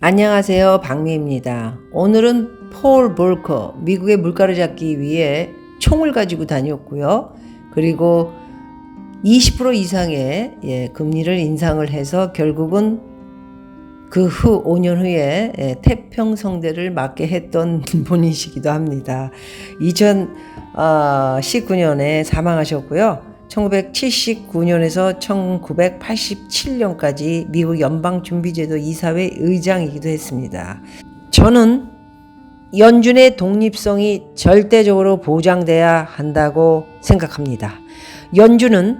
안녕하세요. 박미입니다. 오늘은 폴 볼커, 미국의 물가를 잡기 위해 총을 가지고 다녔고요. 그리고 20% 이상의 예, 금리를 인상을 해서 결국은 그 후 5년 후에 예, 태평성대를 맞게 했던 분이시기도 합니다. 2019년에 사망하셨고요. 1979년에서 1987년까지 미국 연방준비제도 이사회 의장이기도 했습니다. 저는 연준의 독립성이 절대적으로 보장돼야 한다고 생각합니다. 연준은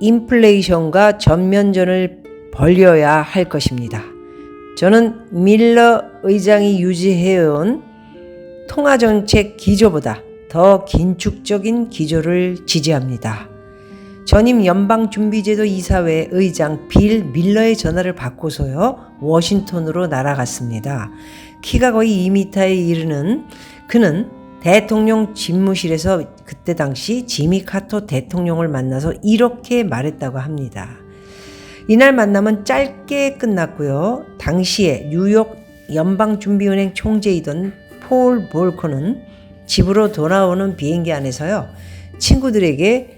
인플레이션과 전면전을 벌여야 할 것입니다. 저는 밀러 의장이 유지해온 통화정책 기조보다 더 긴축적인 기조를 지지합니다. 전임 연방준비제도 이사회 의장 빌 밀러의 전화를 받고서요, 워싱턴으로 날아갔습니다. 키가 거의 2m에 이르는 그는 대통령 집무실에서 그때 당시 지미 카터 대통령을 만나서 이렇게 말했다고 합니다. 이날 만남은 짧게 끝났고요. 당시에 뉴욕 연방준비은행 총재이던 폴 볼커는 집으로 돌아오는 비행기 안에서요. 친구들에게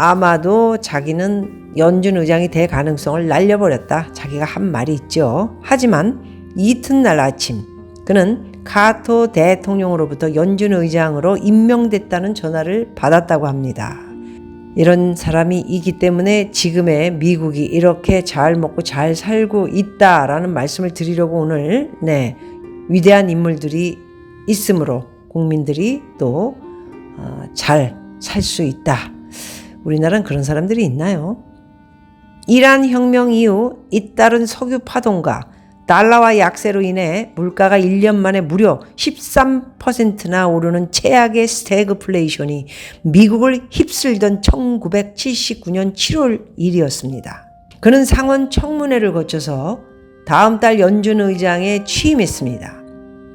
아마도 자기는 연준 의장이 될 가능성을 날려버렸다. 자기가 한 말이 있죠. 하지만 이튿날 아침 그는 카토 대통령으로부터 연준 의장으로 임명됐다는 전화를 받았다고 합니다. 이런 사람이 있기 때문에 지금의 미국이 이렇게 잘 먹고 잘 살고 있다라는 말씀을 드리려고 오늘 네 위대한 인물들이 있으므로 국민들이 또 잘 살수 있다. 우리나라는 그런 사람들이 있나요? 이란 혁명 이후 잇따른 석유 파동과 달러와 약세로 인해 물가가 1년 만에 무려 13%나 오르는 최악의 스태그플레이션이 미국을 휩쓸던 1979년 7월 일이었습니다. 그는 상원 청문회를 거쳐서 다음 달 연준 의장에 취임했습니다.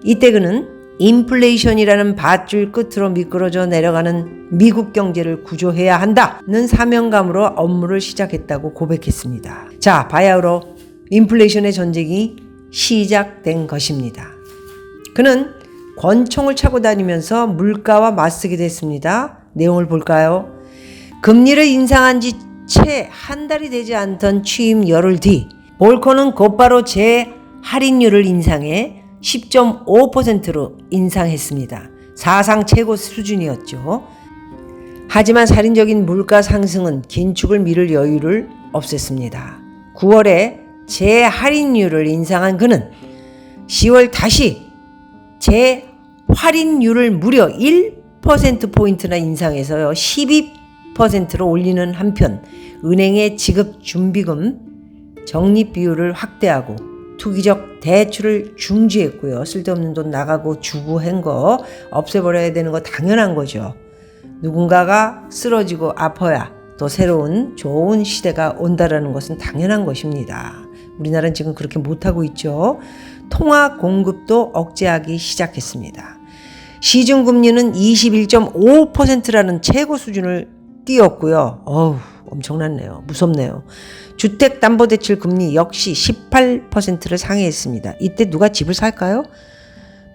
이때 그는 인플레이션이라는 밧줄 끝으로 미끄러져 내려가는 미국 경제를 구조해야 한다는 사명감으로 업무를 시작했다고 고백했습니다. 자, 바야흐로 인플레이션의 전쟁이 시작된 것입니다. 그는 권총을 차고 다니면서 물가와 맞서게 됐습니다. 내용을 볼까요? 금리를 인상한 지 채 한 달이 되지 않던 취임 열흘 뒤 볼커는 곧바로 재 할인율을 인상해 10.5%로 인상했습니다. 사상 최고 수준이었죠. 하지만 살인적인 물가 상승은 긴축을 미룰 여유를 없앴습니다. 9월에 재할인율을 인상한 그는 10월 다시 재할인율을 무려 1%포인트나 인상해서요, 12%로 올리는 한편, 은행의 지급 준비금 적립 비율을 확대하고 투기적 대출을 중지했고요. 쓸데없는 돈 나가고 주고 한 거 없애버려야 되는 거 당연한 거죠. 누군가가 쓰러지고 아파야 또 새로운 좋은 시대가 온다라는 것은 당연한 것입니다. 우리나라는 지금 그렇게 못하고 있죠. 통화 공급도 억제하기 시작했습니다. 시중금리는 21.5%라는 최고 수준을 띄웠고요. 어우, 엄청났네요. 무섭네요. 주택담보대출 금리 역시 18%를 상회했습니다. 이때 누가 집을 살까요?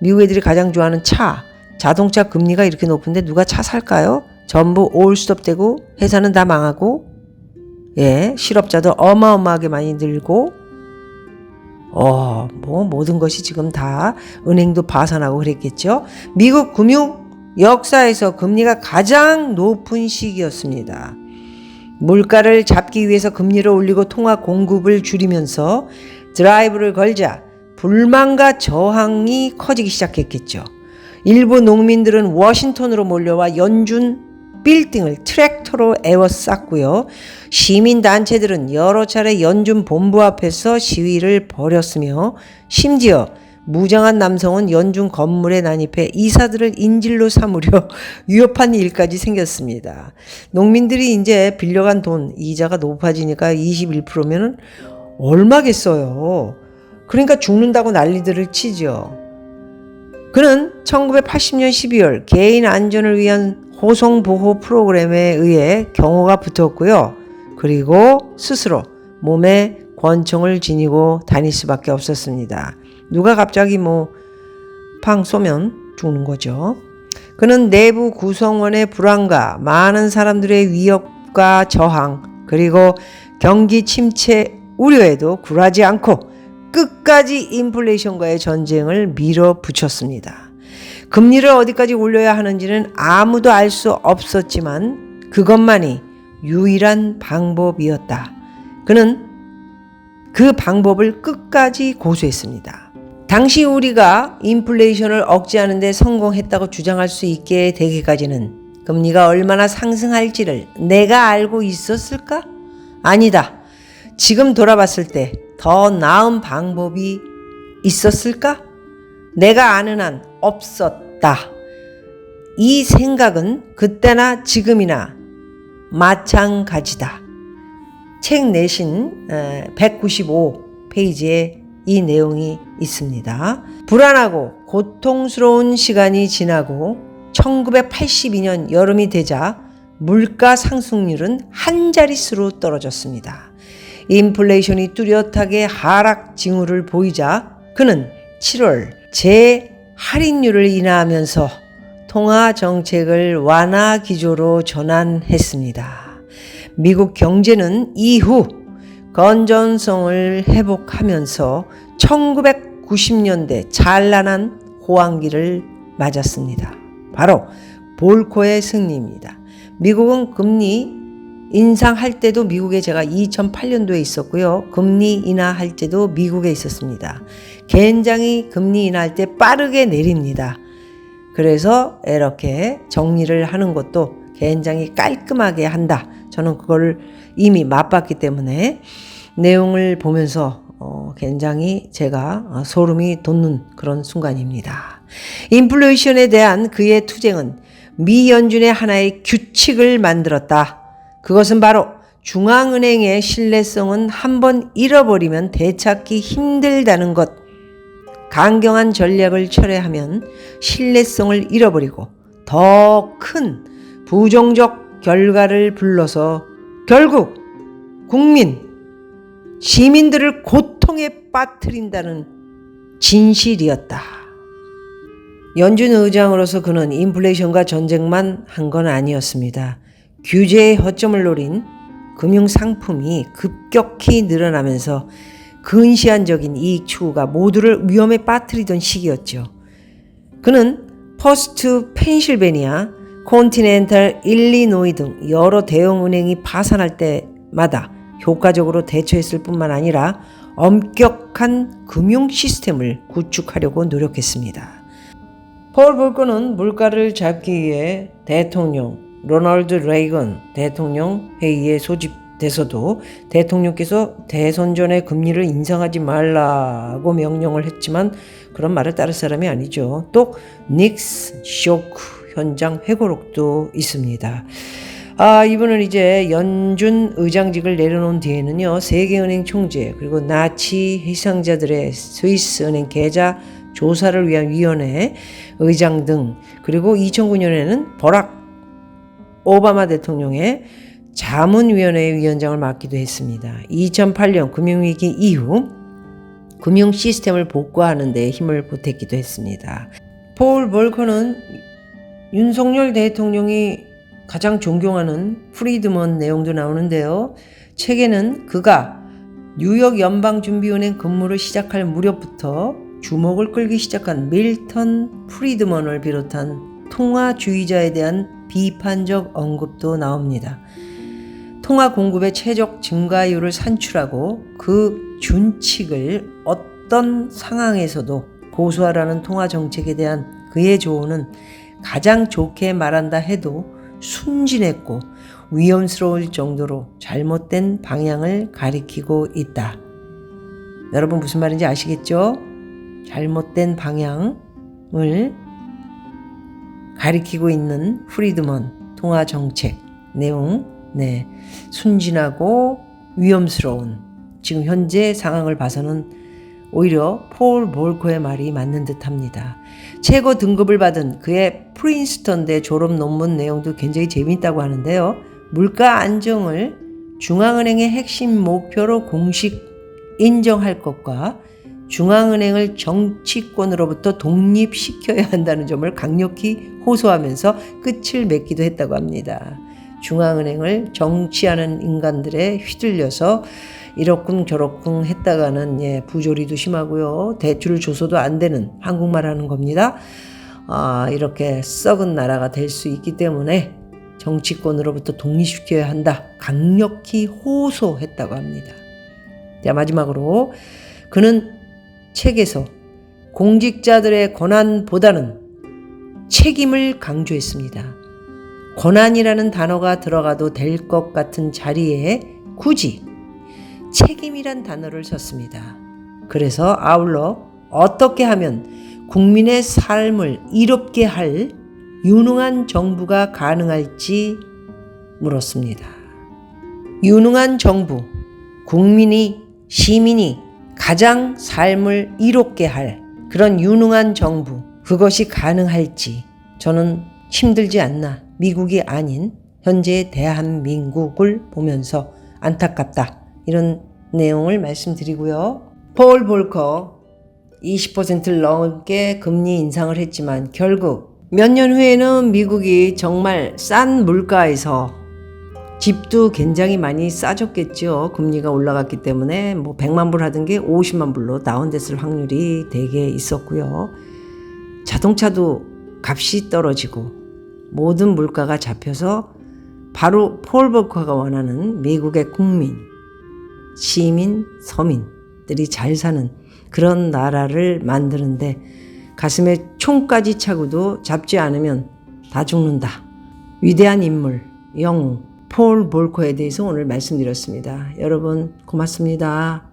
미국 애들이 가장 좋아하는 차, 자동차 금리가 이렇게 높은데 누가 차 살까요? 전부 올스톱되고 회사는 다 망하고 예, 실업자도 어마어마하게 많이 늘고 어, 뭐 모든 것이 지금 다 은행도 파산하고 그랬겠죠. 미국 금융 역사에서 금리가 가장 높은 시기였습니다. 물가를 잡기 위해서 금리를 올리고 통화 공급을 줄이면서 드라이브를 걸자 불만과 저항이 커지기 시작했겠죠. 일부 농민들은 워싱턴으로 몰려와 연준 빌딩을 트랙터로 에워쌌고요. 시민단체들은 여러 차례 연준 본부 앞에서 시위를 벌였으며 심지어 무장한 남성은 연준 건물에 난입해 이사들을 인질로 삼으려 위협한 일까지 생겼습니다. 농민들이 이제 빌려간 돈 이자가 높아지니까 21%면은 얼마겠어요. 그러니까 죽는다고 난리들을 치죠. 그는 1980년 12월 개인 안전을 위한 호송 보호 프로그램에 의해 경호가 붙었고요. 그리고 스스로 몸에 권총을 지니고 다닐 수밖에 없었습니다. 누가 갑자기 뭐 팡 쏘면 죽는 거죠. 그는 내부 구성원의 불안과 많은 사람들의 위협과 저항 그리고 경기 침체 우려에도 굴하지 않고 끝까지 인플레이션과의 전쟁을 밀어붙였습니다. 금리를 어디까지 올려야 하는지는 아무도 알 수 없었지만 그것만이 유일한 방법이었다. 그는 그 방법을 끝까지 고수했습니다. 당시 우리가 인플레이션을 억제하는데 성공했다고 주장할 수 있게 되기까지는 금리가 얼마나 상승할지를 내가 알고 있었을까? 아니다. 지금 돌아봤을 때 더 나은 방법이 있었을까? 내가 아는 한 없었다. 이 생각은 그때나 지금이나 마찬가지다. 책 내신 195페이지에 이 내용이 있습니다. 불안하고 고통스러운 시간이 지나고 1982년 여름이 되자 물가 상승률은 한 자릿수로 떨어졌습니다. 인플레이션이 뚜렷하게 하락 징후를 보이자 그는 7월 재할인율을 인하하면서 통화 정책을 완화 기조로 전환했습니다. 미국 경제는 이후 건전성을 회복하면서 1990년대 찬란한 호황기를 맞았습니다. 바로 볼코의 승리입니다. 미국은 금리 인상할 때도 미국에 제가 2008년도에 있었고요. 금리 인하할 때도 미국에 있었습니다. 굉장히 금리 인하할 때 빠르게 내립니다. 그래서 이렇게 정리를 하는 것도 굉장히 깔끔하게 한다. 저는 그걸 이미 맛봤기 때문에 내용을 보면서 어, 굉장히 제가 어, 소름이 돋는 그런 순간입니다. 인플레이션에 대한 그의 투쟁은 미 연준의 하나의 규칙을 만들었다. 그것은 바로 중앙은행의 신뢰성은 한번 잃어버리면 되찾기 힘들다는 것. 강경한 전략을 철회하면 신뢰성을 잃어버리고 더 큰 부정적 결과를 불러서 결국 국민, 시민들을 고통에 빠뜨린다는 진실이었다. 연준 의장으로서 그는 인플레이션과 전쟁만 한 건 아니었습니다. 규제의 허점을 노린 금융 상품이 급격히 늘어나면서 근시안적인 이익 추구가 모두를 위험에 빠뜨리던 시기였죠. 그는 퍼스트 펜실베니아, 콘티넨탈 일리노이 등 여러 대형 은행이 파산할 때마다 효과적으로 대처했을 뿐만 아니라 엄격한 금융 시스템을 구축하려고 노력했습니다. 폴 볼거는 물가를 잡기 위해 대통령 로널드 레이건 대통령 회의에 소집돼서도 대통령께서 대선 전에 금리를 인상하지 말라고 명령을 했지만 그런 말을 따를 사람이 아니죠. 또 닉스 쇼크 현장 회고록도 있습니다. 아, 이분은 이제 연준 의장직을 내려놓은 뒤에는요, 세계은행 총재, 그리고 나치 희생자들의 스위스 은행 계좌 조사를 위한 위원회 의장 등, 그리고 2009년에는 버락 오바마 대통령의 자문위원회 위원장을 맡기도 했습니다. 2008년 금융위기 이후 금융 시스템을 복구하는 데 힘을 보탰기도 했습니다. 폴 볼커는 윤석열 대통령이 가장 존경하는 프리드먼 내용도 나오는데요. 책에는 그가 뉴욕 연방준비은행 근무를 시작할 무렵부터 주목을 끌기 시작한 밀턴 프리드먼을 비롯한 통화주의자에 대한 비판적 언급도 나옵니다. 통화 공급의 최적 증가율을 산출하고 그 준칙을 어떤 상황에서도 고수하라는 통화 정책에 대한 그의 조언은 가장 좋게 말한다 해도 순진했고 위험스러울 정도로 잘못된 방향을 가리키고 있다. 여러분 무슨 말인지 아시겠죠? 잘못된 방향을 가리키고 있는 프리드먼 통화 정책 내용, 네. 순진하고 위험스러운 지금 현재 상황을 봐서는 오히려 폴 볼코의 말이 맞는 듯 합니다. 최고 등급을 받은 그의 프린스턴대 졸업 논문 내용도 굉장히 재미있다고 하는데요. 물가 안정을 중앙은행의 핵심 목표로 공식 인정할 것과 중앙은행을 정치권으로부터 독립시켜야 한다는 점을 강력히 호소하면서 끝을 맺기도 했다고 합니다. 중앙은행을 정치하는 인간들에 휘둘려서 이렇군 저렇군 했다가는 예, 부조리도 심하고요. 대출을 줘서도 안 되는 한국말 하는 겁니다. 아, 이렇게 썩은 나라가 될 수 있기 때문에 정치권으로부터 독립시켜야 한다. 강력히 호소했다고 합니다. 자, 마지막으로 그는 책에서 공직자들의 권한보다는 책임을 강조했습니다. 권한이라는 단어가 들어가도 될 것 같은 자리에 굳이 책임이란 단어를 썼습니다. 그래서 아울러 어떻게 하면 국민의 삶을 이롭게 할 유능한 정부가 가능할지 물었습니다. 유능한 정부, 국민이, 시민이 가장 삶을 이롭게 할 그런 유능한 정부, 그것이 가능할지 저는 힘들지 않나 미국이 아닌 현재 대한민국을 보면서 안타깝다. 이런 내용을 말씀드리고요. 폴 볼커 20%를 넘게 금리 인상을 했지만 결국 몇 년 후에는 미국이 정말 싼 물가에서 집도 굉장히 많이 싸졌겠죠. 금리가 올라갔기 때문에 뭐 100만 불 하던 게 50만 불로 다운됐을 확률이 되게 있었고요. 자동차도 값이 떨어지고 모든 물가가 잡혀서 바로 폴 버커가 원하는 미국의 국민, 시민, 서민들이 잘 사는 그런 나라를 만드는데 가슴에 총까지 차고도 잡지 않으면 다 죽는다. 위대한 인물, 영웅, 폴 볼커에 대해서 오늘 말씀드렸습니다. 여러분, 고맙습니다.